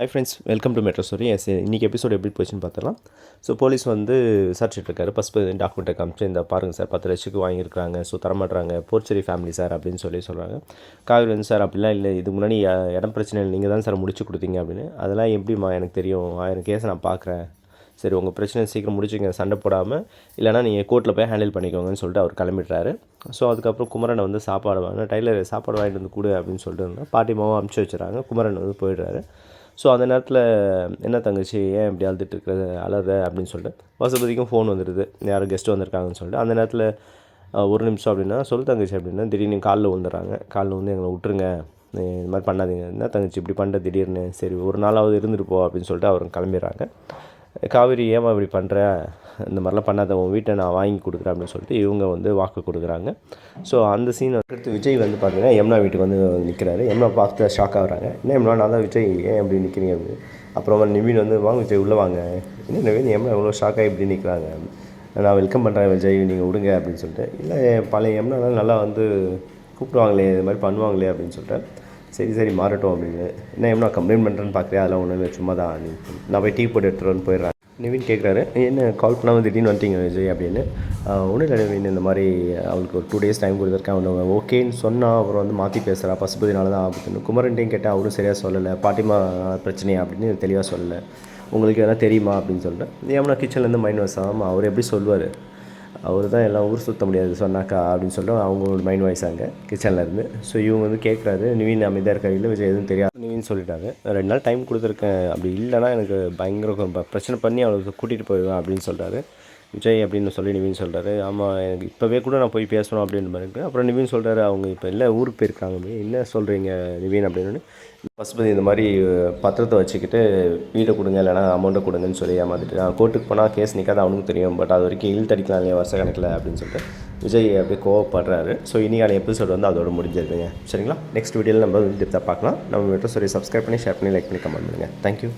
Hi friends welcome to metro stories இன்றைக்கி episode எப்படி போச்சுன்னு பார்த்தலாம் ஸோ போலீஸ் வந்து விசாரிச்சுட்டு இருக்காரு பஸ்ட் டாக்குமெண்ட்டை காமிச்சு இந்த பாருங்கள் சார் பத்து லட்சத்துக்கு வாங்கியிருக்காங்க ஸோ தரமாட்டுறாங்க போர்ச்சரி ஃபேமிலி சார் அப்படின்னு சொல்லி சொல்கிறாங்க காவேரி வந்து சார் அப்படிலாம் இல்லை. இதுக்கு முன்னாடி இடம் பிரச்சனை இல்லை நீங்கள் தான் சார் முடிச்சு கொடுத்தீங்க அப்படின்னு. அதெல்லாம் எப்படிம்மா? எனக்கு தெரியும். ஆயிரம் கேஸை நான் பார்க்குறேன். சரி உங்கள் பிரச்சனை சீக்கிரம் முடிச்சுங்க சண்டை போடாமல் இல்லைனா நீங்கள் கோர்ட்டில் போய் ஹேண்டில் பண்ணிக்கோங்கன்னு சொல்லிட்டு அவர் கிளம்பிடுறாரு. ஸோ அதுக்கப்புறம் குமரனை வந்து சாப்பாடு வாங்க டைலர் சாப்பாடு வாங்கிட்டு வந்து கொடு அப்படின்னு சொல்லிட்டு இருந்தால் பாட்டிமாவும் அமுச்சு வச்சுறாங்க குமரன் வந்து போயிடுறாரு. ஸோ அந்த நேரத்தில் என்ன தங்கச்சி ஏன் இப்படி அழுதுட்டு இருக்கிறது அழற? அப்படின்னு சொல்லிட்டு வசபதிக்கும் ஃபோன் வந்துடுது யாரும் கெஸ்ட் வந்திருக்காங்கன்னு சொல்லிட்டு. அந்த நேரத்தில் ஒரு நிமிஷம் அப்படின்னா சொல் தங்கச்சி அப்படின்னா திடீர்னு காலில் வந்துடுறாங்க காலில் வந்து எங்களை விட்டுருங்க இது மாதிரி பண்ணாதீங்க. என்ன தங்கச்சி இப்படி பண்ணுற திடீர்னு? சரி ஒரு நாளாவது இருந்துட்டு போ அப்படின்னு சொல்லிட்டு அவர் கிளம்பிடுறாங்க. காவேரி ஏமா இப்படி பண்ணுற இந்த மாதிரிலாம் பண்ணாத உன் வீட்டை நான் வாங்கி கொடுக்குறேன் அப்படின்னு சொல்லிட்டு இவங்க வந்து வாக்கு கொடுக்குறாங்க. ஸோ அந்த சீன் அடுத்து விஜய் வந்து பார்த்தீங்கன்னா யமுனா வீட்டுக்கு வந்து நிற்கிறாரு யமுனா பார்த்து ஷாக் ஆகுறாங்க. என்ன யமுனா நான் தான் விஜய் ஏன் இப்படி நிற்கிறீங்க அப்படின்னு. அப்புறம் நிவின் வந்து வாங்க விஜய் உள்ளே வாங்க. என்ன நிவின் யமுனா இவ்வளோ ஷாக்காக இப்படி நிற்கிறாங்க நான் வெல்கம் பண்ணுறேன் விஜய் நீங்கள் விடுங்க அப்படின்னு சொல்லிட்டு. இல்லை பழைய யமுனாலாம் நல்லா வந்து கூப்பிடுவாங்களே இது மாதிரி பண்ணுவாங்களே அப்படின்னு சொல்லிட்டு. சரி சரி மாறட்டும் அப்படின்னு. என்ன எம்னா கம்ப்ளைண்ட் பண்ணுறேன்னு பார்க்குறேன் அதெல்லாம் ஒன்றும் இல்லை சும்மா தான் நீ நான் போய் டீ போட்டு எடுத்துகிட்டு போயிடுறேன். நிவின் கேட்குறாரு என்ன கால் பண்ணாமல் திடீர்னு வந்துட்டீங்க விஜய் அப்படின்னு. ஒன்றும் இல்லை நிவின் இந்த மாதிரி அவளுக்கு ஒரு டூ டேஸ் டைம் கொடுத்துருக்கேன். அவங்க ஓகேன்னு சொன்னால் அப்புறம் வந்து மாற்றி பேசுகிறா பசுபதினால தான் ஆபத்துன்னு. குமரன்ட்டையும் கேட்டால் அவரும் சரியாக சொல்லலை. பாட்டிமா பிரச்சனையா அப்படின்னு தெளிவாக சொல்லலை. உங்களுக்கு எதனா தெரியுமா அப்படின்னு சொல்லிட்டு. ஏன்னா கிச்சன்லேருந்து மைண்ட் வசாமல் அவர் எப்படி சொல்லுவார்? அவர் தான் எல்லாம் ஊர் சுற்ற முடியாது சொன்னாக்கா அப்படின்னு சொல்லிட்டு அவங்களோட மைண்ட் வாய்ஸ் அங்கே கிச்சனில் இருந்து. ஸோ இவங்க வந்து கேட்குறாரு நிவின் அமைதியாக இருக்க இல்லை விஜய் எதுவும் தெரியாது நிவின் சொல்லிட்டாங்க ரெண்டு நாள் டைம் கொடுத்துருக்கேன். அப்படி இல்லைன்னா எனக்கு பயங்கர பிரச்சனை பண்ணி அவளுக்கு கூட்டிகிட்டு போயிடுவேன் அப்படின்னு சொல்கிறாரு விஜய் அப்படின்னு சொல்லி நிவின் சொல்கிறாரு ஆமாம் எனக்கு இப்போவே கூட நான் போய் பேசணும் அப்படின்ற மாதிரி அப்புறம் நிவின் சொல்கிறாரு அவங்க இப்போ இல்லை ஊருக்கு போயிருக்காங்க. என்ன சொல்கிறீங்க நிவின்? அப்படின்னு. பசுபதி இந்த மாதிரி பத்திரத்தை வச்சுக்கிட்டு வீட்டை கொடுங்க இல்லைனா அமௌண்ட்டை கொடுங்கன்னு சொல்லி ஏமாந்துட்டு நான் கோர்ட்டுக்கு போனால் கேஸ் நிற்காது அவனுக்கு தெரியும். பட் அது வரைக்கும் இழுத்தடிக்கலாம் இல்லையா வருஷ கணக்கில்? அப்படின்னு சொல்லிட்டு விஜய் அப்படியே கோவப்படுறாரு. ஸோ இனிக்கான எபிசோட் வந்து அதோட முடிஞ்சிருதுங்க. சரிங்களா? நெக்ஸ்ட் வீடியோவில் நம்ம வந்து பார்க்கலாம். நம்ம மெட்ரோ சொல்லி சப்ஸ்கிரைப் பண்ணி ஷேர் பண்ணி லைக் பண்ணி கமெண்ட் பண்ணுங்கள் தேங்க்யூ